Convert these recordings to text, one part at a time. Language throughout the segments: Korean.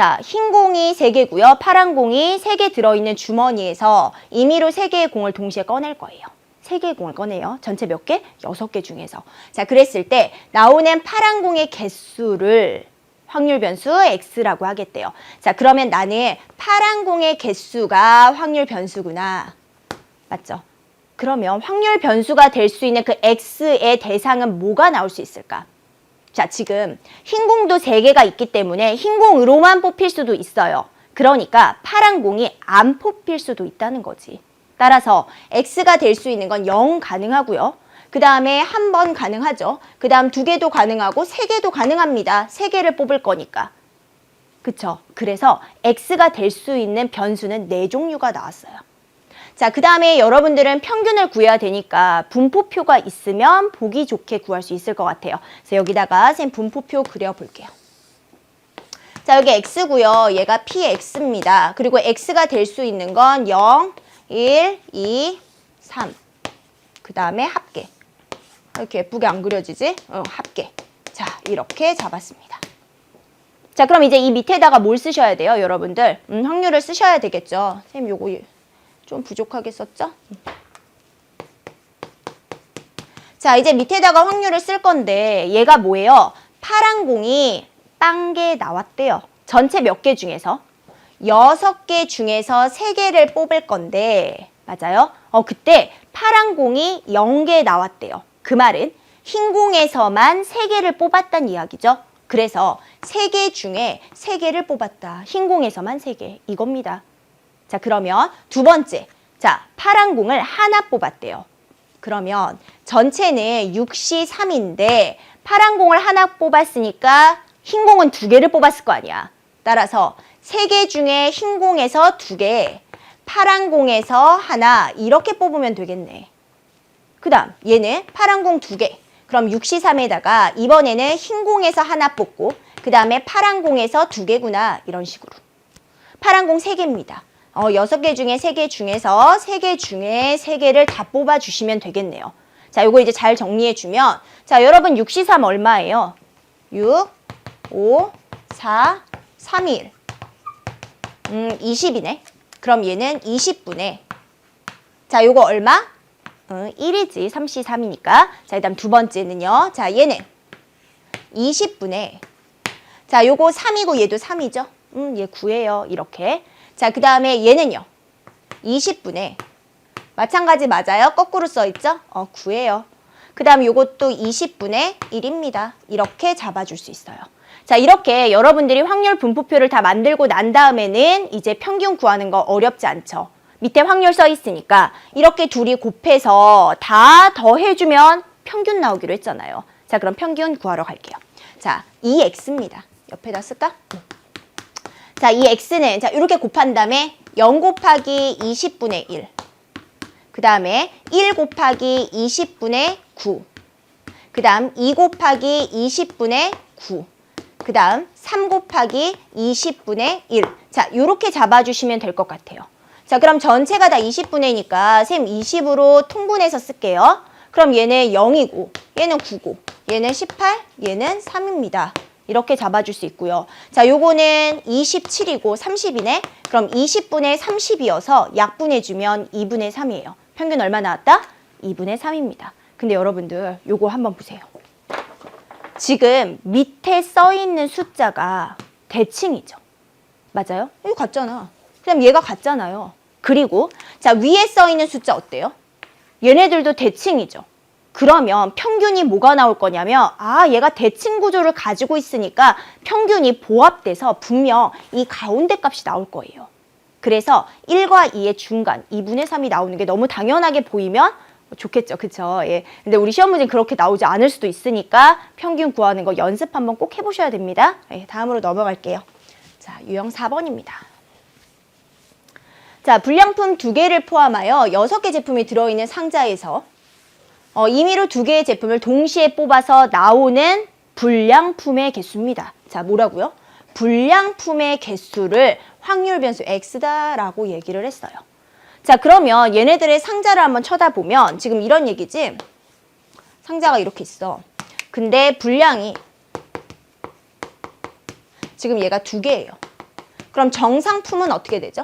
자, 흰 공이 3개고요. 파란 공이 3개 들어있는 주머니에서 임의로 3개의 공을 동시에 꺼낼 거예요. 3개의 공을 꺼내요. 전체 몇 개? 6개 중에서. 자, 그랬을 때 나오는 파란 공의 개수를 확률 변수 x라고 하겠대요. 자, 그러면 나는 파란 공의 개수가 확률 변수구나. 맞죠? 그러면 확률 변수가 될 수 있는 그 x의 대상은 뭐가 나올 수 있을까? 자, 지금 흰 공도 3개가 있기 때문에 흰 공으로만 뽑힐 수도 있어요. 그러니까 파란 공이 안 뽑힐 수도 있다는 거지. 따라서 x가 될 수 있는 건 0 가능하고요. 그 다음에 한 번 가능하죠. 그 다음 두 개도 가능하고 세 개도 가능합니다. 세 개를 뽑을 거니까. 그쵸? 그래서 x가 될 수 있는 변수는 네 종류가 나왔어요. 자, 그 다음에 여러분들은 평균을 구해야 되니까 분포표가 있으면 보기 좋게 구할 수 있을 것 같아요. 그래서 여기다가 쌤 분포표 그려볼게요. 자, 여기 x고요. 얘가 px입니다. 그리고 x가 될 수 있는 건 0, 1, 2, 3. 그 다음에 합계. 이렇게 예쁘게 안 그려지지? 어, 합계. 자, 이렇게 잡았습니다. 자, 그럼 이제 이 밑에다가 뭘 쓰셔야 돼요, 여러분들? 음, 확률을 쓰셔야 되겠죠. 쌤, 요거 좀 부족하게 썼죠? 자, 이제 밑에다가 확률을 쓸 건데 얘가 뭐예요? 파란 공이 빵 개 나왔대요. 전체 몇 개 중에서? 여섯 개 중에서 세 개를 뽑을 건데 맞아요? 어, 그때 파란 공이 0개 나왔대요. 그 말은 흰 공에서만 세 개를 뽑았단 이야기죠. 그래서 세개 중에 세 개를 뽑았다. 흰 공에서만 세 개. 이겁니다. 자, 그러면 두 번째. 자, 파란 공을 하나 뽑았대요. 그러면 전체는 6시 3인데 파란 공을 하나 뽑았으니까 흰 공은 두 개를 뽑았을 거 아니야. 따라서 세 개 중에 흰 공에서 두 개, 파란 공에서 하나 이렇게 뽑으면 되겠네. 그 다음 얘는 파란 공 두 개. 그럼 6시 3에다가 이번에는 흰 공에서 하나 뽑고 그 다음에 파란 공에서 두 개구나 이런 식으로. 파란 공 세 개입니다. 어, 여섯 개 중에 세개 중에서 세개 중에 세 개를 다 뽑아주시면 되겠네요. 자, 요거 이제 잘 정리해주면 자, 여러분 6시 3 얼마예요? 6, 5, 4, 3, 1. 음, 20이네. 그럼 얘는 20분에 자, 요거 얼마? 어, 1이지. 3시 3이니까. 자, 일단 두 번째는요. 자, 얘는 20분에 자, 요거 3이고 얘도 3이죠. 음, 얘 9예요. 이렇게. 자, 그 다음에 얘는요. 20분에 마찬가지 맞아요? 거꾸로 써 있죠? 어, 9예요. 그 다음 요것도 20분에 1입니다. 이렇게 잡아줄 수 있어요. 자, 이렇게 여러분들이 확률 분포표를 다 만들고 난 다음에는 이제 평균 구하는 거 어렵지 않죠. 밑에 확률 써 있으니까 이렇게 둘이 곱해서 다 더해주면 평균 나오기로 했잖아요. 자, 그럼 평균 구하러 갈게요. 자, 2x입니다. 옆에다 쓸까? 자, 이 x는 자 이렇게 곱한 다음에 0 곱하기 20분의 1. 그 다음에 1 곱하기 20분의 9. 그 다음 2 곱하기 20분의 9. 그 다음 3 곱하기 20분의 1. 자, 이렇게 잡아주시면 될 것 같아요. 자, 그럼 전체가 다 20분의니까 셈 20으로 통분해서 쓸게요. 그럼 얘는 0이고, 얘는 9고, 얘는 18, 얘는 3입니다. 이렇게 잡아줄 수 있고요. 자, 요거는 27이고 30이네. 그럼 20분의 30이어서 약분해주면 2분의 3이에요. 평균 얼마 나왔다? 2분의 3입니다. 근데 여러분들 요거 한번 보세요. 지금 밑에 써 있는 숫자가 대칭이죠. 맞아요? 이거 같잖아. 그럼 얘가 같잖아요. 그리고 자 위에 써 있는 숫자 어때요? 얘네들도 대칭이죠. 그러면 평균이 뭐가 나올 거냐면 아 얘가 대칭 구조를 가지고 있으니까 평균이 보합돼서 분명 이 가운데 값이 나올 거예요. 그래서 1과 2의 중간 2분의 3이 나오는 게 너무 당연하게 보이면 좋겠죠. 그쵸? 예. 근데 우리 시험 문제 그렇게 나오지 않을 수도 있으니까 평균 구하는 거 연습 한번 꼭 해보셔야 됩니다. 예, 다음으로 넘어갈게요. 자, 유형 4번입니다. 자, 불량품 두 개를 포함하여 여섯 개 제품이 들어있는 상자에서 어, 임의로 두 개의 제품을 동시에 뽑아서 나오는 불량품의 개수입니다. 자, 뭐라고요? 불량품의 개수를 확률 변수 x다라고 얘기를 했어요. 자, 그러면 얘네들의 상자를 한번 쳐다보면 지금 이런 얘기지? 상자가 이렇게 있어. 근데 분량이 지금 얘가 두 개예요. 그럼 정상품은 어떻게 되죠?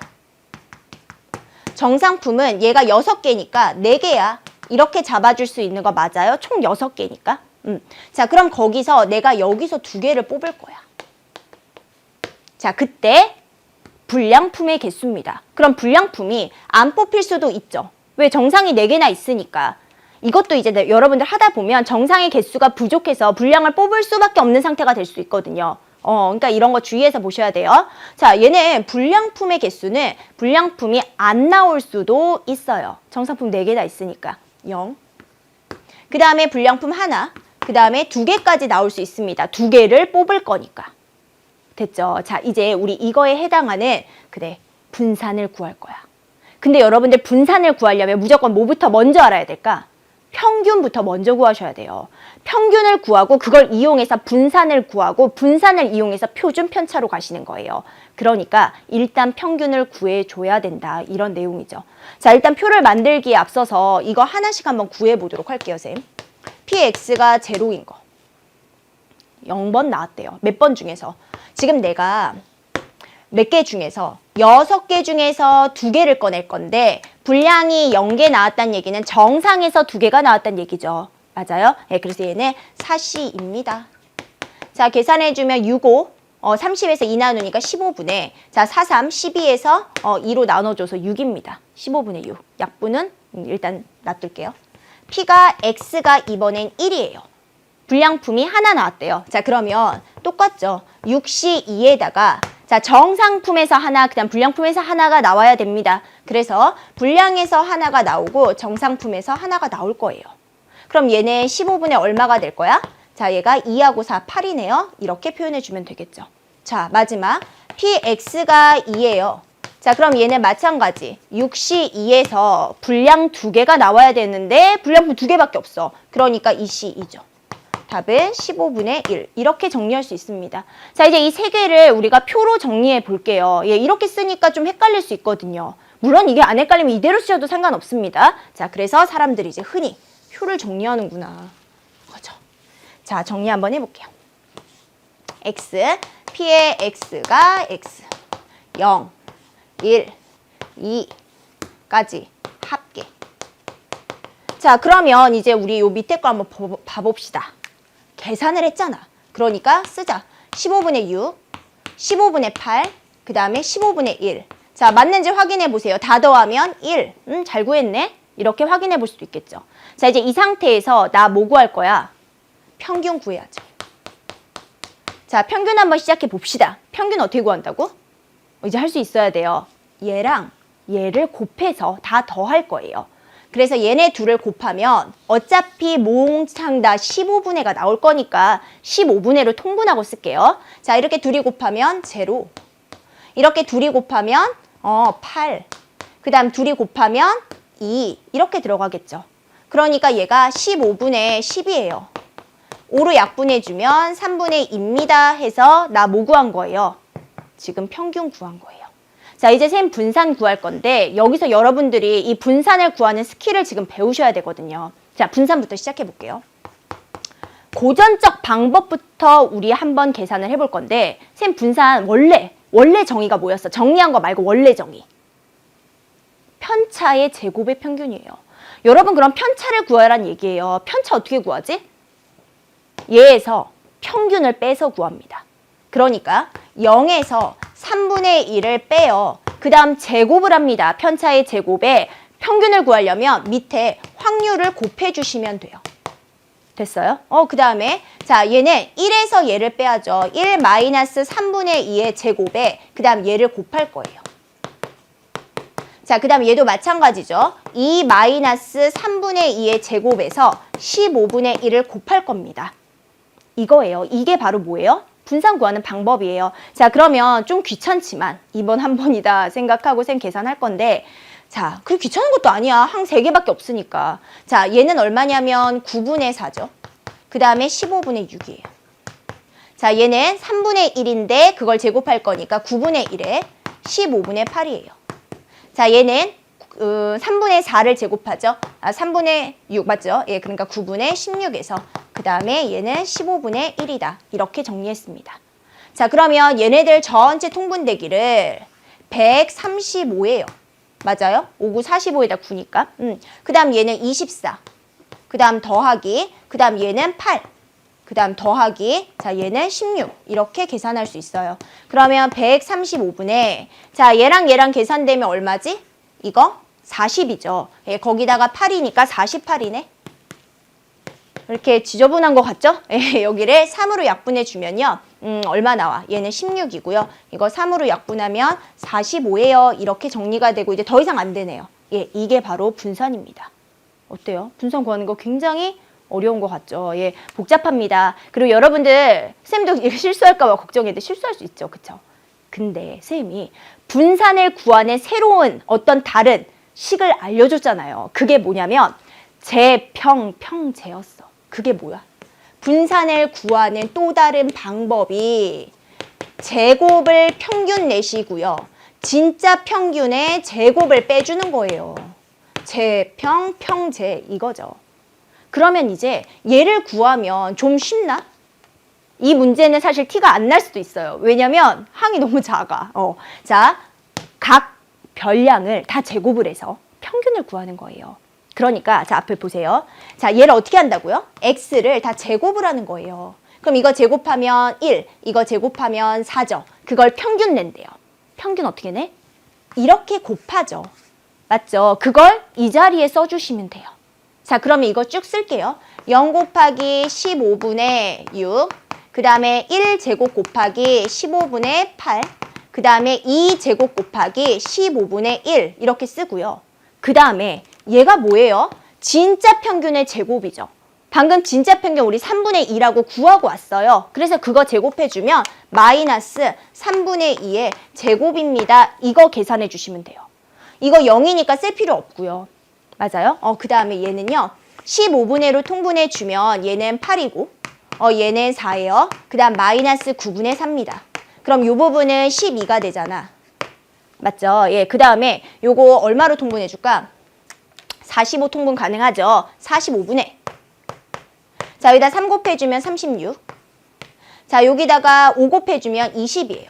정상품은 얘가 6개니까 4개야. 이렇게 잡아줄 수 있는 거 맞아요? 총 6개니까. 음. 자, 그럼 거기서 내가 여기서 두 개를 뽑을 거야. 자, 그때 불량품의 개수입니다. 그럼 불량품이 안 뽑힐 수도 있죠. 왜 정상이 4개나 있으니까. 이것도 이제 내- 여러분들 하다 보면 정상의 개수가 부족해서 불량을 뽑을 수밖에 없는 상태가 될 수 있거든요. 어, 그러니까 이런 거 주의해서 보셔야 돼요. 자, 얘는 불량품의 개수는 불량품이 안 나올 수도 있어요. 정상품 4개나 있으니까. 0. 그 다음에 불량품 하나. 그 다음에 두 개까지 나올 수 있습니다. 두 개를 뽑을 거니까. 됐죠? 자, 이제 우리 이거에 해당하는, 그래, 분산을 구할 거야. 근데 여러분들 분산을 구하려면 무조건 뭐부터 먼저 알아야 될까? 평균부터 먼저 구하셔야 돼요. 평균을 구하고 그걸 이용해서 분산을 구하고 분산을 이용해서 표준 편차로 가시는 거예요. 그러니까 일단 평균을 구해줘야 된다. 이런 내용이죠. 자, 일단 표를 만들기에 앞서서 이거 하나씩 한번 구해보도록 할게요, 쌤. px가 제로인 거. 0번 나왔대요. 몇 번 중에서. 지금 내가 몇 개 중에서 여섯 개 중에서 두 개를 꺼낼 건데 분량이 0개 나왔다는 얘기는 정상에서 두 개가 나왔다는 얘기죠. 맞아요? 네, 그래서 얘는 사시입니다. 자, 계산해주면 65, 어, 30에서 2 나누니까 15분의, 자, 43, 12에서 어, 2로 나눠줘서 6입니다. 15분의 6. 약분은 음, 일단 놔둘게요. P가 X가 이번엔 1이에요. 불량품이 하나 나왔대요. 자, 그러면 똑같죠. 62에다가 자, 정상품에서 하나, 그다음 불량품에서 하나가 나와야 됩니다. 그래서 불량에서 하나가 나오고 정상품에서 하나가 나올 거예요. 그럼 얘는 15분의 얼마가 될 거야? 자, 얘가 2하고 4, 8이네요. 이렇게 표현해 주면 되겠죠. 자, 마지막 px가 2예요. 자, 그럼 얘는 마찬가지. 62에서 불량 두 개가 나와야 되는데 불량품 두 개밖에 없어. 그러니까 2시 2죠. 답은 15분의 1. 이렇게 정리할 수 있습니다. 자, 이제 이 세 개를 우리가 표로 정리해 볼게요. 예, 이렇게 쓰니까 좀 헷갈릴 수 있거든요. 물론 이게 안 헷갈리면 이대로 쓰셔도 상관없습니다. 자, 그래서 사람들이 이제 흔히 표를 정리하는구나. 그죠? 자, 정리 한번 해볼게요. x, p의 x가 x, 0, 1, 2까지 합계. 자, 그러면 이제 우리 요 밑에 거 한번 보- 봐봅시다. 계산을 했잖아. 그러니까 쓰자. 15분의 6, 15분의 8, 그 다음에 15분의 1. 자, 맞는지 확인해 보세요. 다 더하면 1. 음, 잘 구했네. 이렇게 확인해 볼 수도 있겠죠. 자, 이제 이 상태에서 나 뭐 구할 거야? 평균 구해야죠. 자, 평균 한번 시작해 봅시다. 평균 어떻게 구한다고? 이제 할 수 있어야 돼요. 얘랑 얘를 곱해서 다 더할 거예요. 그래서 얘네 둘을 곱하면 어차피 몽창 다 15분의 가 나올 거니까 15분의로 통분하고 쓸게요. 자, 이렇게 둘이 곱하면 제로. 이렇게 둘이 곱하면 어, 8. 그 다음 둘이 곱하면 2. 이렇게 들어가겠죠. 그러니까 얘가 15분의 10이에요. 5로 약분해주면 3분의 2입니다 해서 나 뭐 구한 거예요? 지금 평균 구한 거예요. 자, 이제 샘 분산 구할 건데 여기서 여러분들이 이 분산을 구하는 스킬을 지금 배우셔야 되거든요. 자, 분산부터 시작해 볼게요. 고전적 방법부터 우리 한번 계산을 해볼 건데 샘 분산 원래 원래 정의가 뭐였어? 정리한 거 말고 원래 정의. 편차의 제곱의 평균이에요. 여러분 그럼 편차를 구하라는 얘기예요. 편차 어떻게 구하지? 얘에서 평균을 빼서 구합니다. 그러니까 0에서 3분의 1을 빼요. 그 다음 제곱을 합니다. 편차의 제곱에 평균을 구하려면 밑에 확률을 곱해주시면 돼요. 됐어요? 어, 그 다음에, 자, 얘는 1에서 얘를 빼야죠. 1 마이너스 3분의 2의 제곱에, 그 다음 얘를 곱할 거예요. 자, 그 다음 얘도 마찬가지죠. 2 마이너스 3분의 2의 제곱에서 15분의 1을 곱할 겁니다. 이거예요. 이게 바로 뭐예요? 분산 구하는 방법이에요. 자, 그러면 좀 귀찮지만 이번 한 번이다 생각하고 생 계산할 건데 자, 그 귀찮은 것도 아니야. 항 3개밖에 없으니까. 자, 얘는 얼마냐면 9분의 4죠. 그 다음에 15분의 6이에요. 자, 얘는 3분의 1인데 그걸 제곱할 거니까 9분의 1에 15분의 8이에요. 자, 얘는 어, 3분의 4를 제곱하죠. 아, 3분의 6 맞죠? 예, 그러니까 9분의 16에서 그 다음에 얘는 15분의 1이다. 이렇게 정리했습니다. 자, 그러면 얘네들 전체 통분되기를 135예요. 맞아요? 5, 9, 45에다 9니까. 음. 그 다음 얘는 24. 그 다음 더하기. 그 다음 얘는 8. 그 다음 더하기. 자, 얘는 16. 이렇게 계산할 수 있어요. 그러면 135분에, 자, 얘랑 얘랑 계산되면 얼마지? 이거 40이죠. 예, 거기다가 8이니까 48이네. 이렇게 지저분한 것 같죠? 예, 여기를 3으로 약분해 주면요. 음, 얼마 나와? 얘는 16이고요. 이거 3으로 약분하면 45예요. 이렇게 정리가 되고 이제 더 이상 안 되네요. 예, 이게 바로 분산입니다. 어때요? 분산 구하는 거 굉장히 어려운 것 같죠? 예, 복잡합니다. 그리고 여러분들 쌤도 실수할까 봐 걱정했는데 실수할 수 있죠. 그쵸? 근데 쌤이 분산을 구하는 새로운 어떤 다른 식을 알려줬잖아요. 그게 뭐냐면 재평평제였어. 그게 뭐야? 분산을 구하는 또 다른 방법이 제곱을 평균 내시고요. 진짜 평균의 제곱을 빼주는 거예요. 재평평제 이거죠. 그러면 이제 얘를 구하면 좀 쉽나? 이 문제는 사실 티가 안 날 수도 있어요. 왜냐면 항이 너무 작아. 어. 자, 각 별량을 다 제곱을 해서 평균을 구하는 거예요. 그러니까 자 앞을 보세요. 자 얘를 어떻게 한다고요? x를 다 제곱을 하는 거예요. 그럼 이거 제곱하면 1, 이거 제곱하면 4죠. 그걸 평균 낸대요. 평균 어떻게 내? 이렇게 곱하죠. 맞죠? 그걸 이 자리에 써주시면 돼요. 자 그러면 이거 쭉 쓸게요. 0 곱하기 15분의 6, 그 다음에 1제곱 곱하기 15분의 8, 그 다음에 2제곱 곱하기 15분의 1 이렇게 쓰고요. 그 다음에 얘가 뭐예요? 진짜 평균의 제곱이죠. 방금 진짜 평균 우리 3분의 2라고 구하고 왔어요. 그래서 그거 제곱해주면 마이너스 3분의 2의 제곱입니다. 이거 계산해 주시면 돼요. 이거 0이니까 쓸 필요 없고요. 맞아요? 어, 그 다음에 얘는요. 15분의 1로 통분해 주면 얘는 8이고 어, 얘는 4예요. 그 다음 마이너스 9분의 3입니다. 그럼 이 부분은 12가 되잖아. 맞죠? 예, 그 다음에 요거 얼마로 통분해 줄까? 45 통분 가능하죠? 45분의. 자, 여기다 3 곱해주면 36. 자, 여기다가 5 곱해주면 20이에요.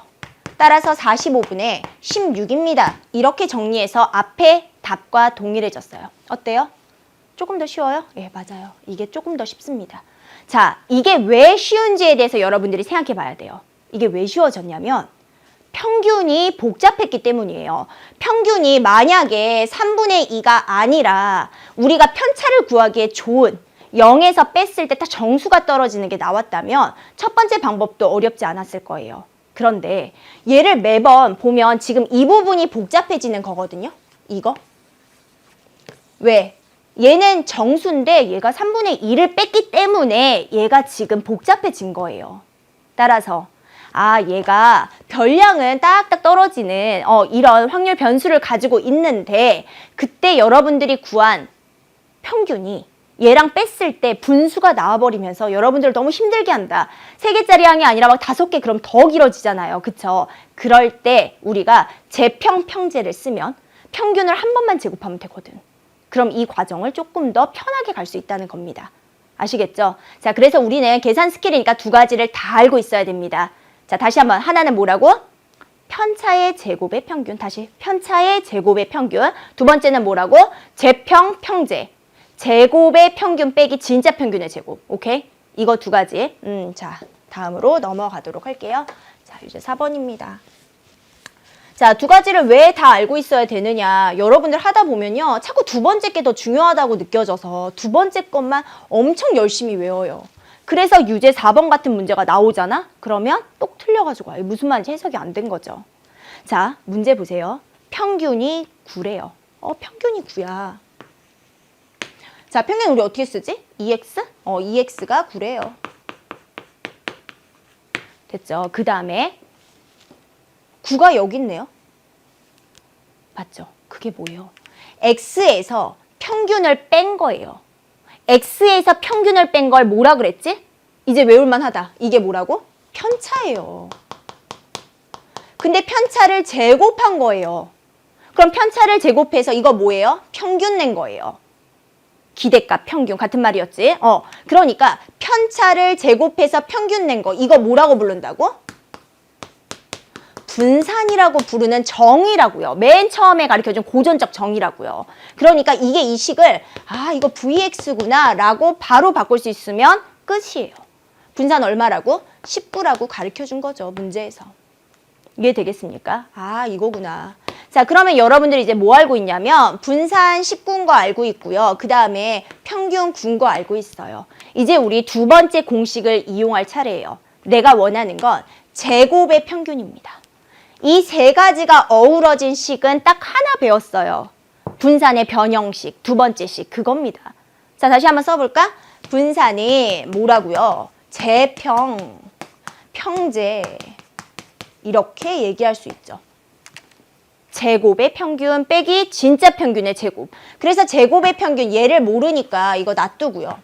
따라서 45분의 16입니다. 이렇게 정리해서 앞에 답과 동일해졌어요. 어때요? 조금 더 쉬워요? 예, 맞아요. 이게 조금 더 쉽습니다. 자, 이게 왜 쉬운지에 대해서 여러분들이 생각해 봐야 돼요. 이게 왜 쉬워졌냐면 평균이 복잡했기 때문이에요. 평균이 만약에 3분의 2가 아니라 우리가 편차를 구하기에 좋은 0에서 뺐을 때 딱 정수가 떨어지는 게 나왔다면 첫 번째 방법도 어렵지 않았을 거예요. 그런데 얘를 매번 보면 지금 이 부분이 복잡해지는 거거든요. 이거. 왜? 얘는 정수인데 얘가 3분의 2를 뺐기 때문에 얘가 지금 복잡해진 거예요. 따라서 아 얘가 별량은 딱딱 떨어지는 어, 이런 확률 변수를 가지고 있는데 그때 여러분들이 구한 평균이 얘랑 뺐을 때 분수가 나와버리면서 여러분들을 너무 힘들게 한다. 세 개짜리 항이 아니라 막 다섯 개 그럼 더 길어지잖아요. 그쵸? 그럴 때 우리가 재평평제를 쓰면 평균을 한 번만 제곱하면 되거든. 그럼 이 과정을 조금 더 편하게 갈 수 있다는 겁니다. 아시겠죠? 자, 그래서 우리는 계산 스킬이니까 두 가지를 다 알고 있어야 됩니다. 자, 다시 한번 하나는 뭐라고? 편차의 제곱의 평균. 다시 편차의 제곱의 평균. 두 번째는 뭐라고? 재평 평제. 제곱의 평균 빼기 진짜 평균의 제곱. 오케이? 이거 두 가지. 음, 자, 다음으로 넘어가도록 할게요. 자, 이제 4번입니다. 자, 두 가지를 왜 다 알고 있어야 되느냐. 여러분들 하다 보면요. 자꾸 두 번째 게 더 중요하다고 느껴져서 두 번째 것만 엄청 열심히 외워요. 그래서 유제 4번 같은 문제가 나오잖아? 그러면 똑 틀려가지고 와요. 무슨 말인지 해석이 안 된 거죠. 자, 문제 보세요. 평균이 9래요. 어, 평균이 9야. 자, 평균 우리 어떻게 쓰지? 2x? 어, 2x가 9래요. 됐죠? 그 다음에 9가 여기 있네요. 맞죠? 그게 뭐예요? x에서 평균을 뺀 거예요. x에서 평균을 뺀 걸 뭐라 그랬지? 이제 외울만 하다. 이게 뭐라고? 편차예요. 근데 편차를 제곱한 거예요. 그럼 편차를 제곱해서 이거 뭐예요? 평균 낸 거예요. 기대값 평균 같은 말이었지? 어. 그러니까 편차를 제곱해서 평균 낸 거 이거 뭐라고 부른다고? 분산이라고 부르는 정의라고요. 맨 처음에 가르쳐준 고전적 정의라고요. 그러니까 이게 이 식을 아 이거 VX구나 라고 바로 바꿀 수 있으면 끝이에요. 분산 얼마라고? 19라고 가르쳐준 거죠. 문제에서. 이해되겠습니까? 아 이거구나. 자 그러면 여러분들이 이제 뭐 알고 있냐면 분산 19인 거 알고 있고요. 그 다음에 평균 9인 거 알고 있어요. 이제 우리 두 번째 공식을 이용할 차례예요. 내가 원하는 건 제곱의 평균입니다. 이 세 가지가 어우러진 식은 딱 하나 배웠어요. 분산의 변형식, 두 번째 식, 그겁니다. 자, 다시 한번 써볼까? 분산이 뭐라고요? 재평, 평제, 이렇게 얘기할 수 있죠. 제곱의 평균 빼기 진짜 평균의 제곱. 그래서 제곱의 평균 얘를 모르니까 이거 놔두고요.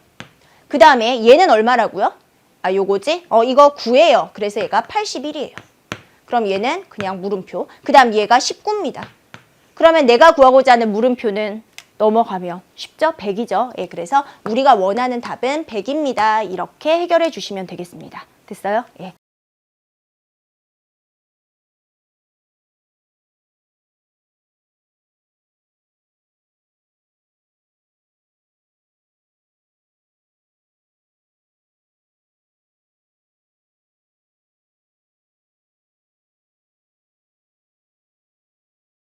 그 다음에 얘는 얼마라고요? 아 요거지? 어 이거 9예요. 그래서 얘가 81이에요. 그럼 얘는 그냥 물음표. 그 다음 얘가 19입니다. 그러면 내가 구하고자 하는 물음표는 넘어가면 쉽죠? 100이죠. 예, 그래서 우리가 원하는 답은 100입니다. 이렇게 해결해 주시면 되겠습니다. 됐어요? 예.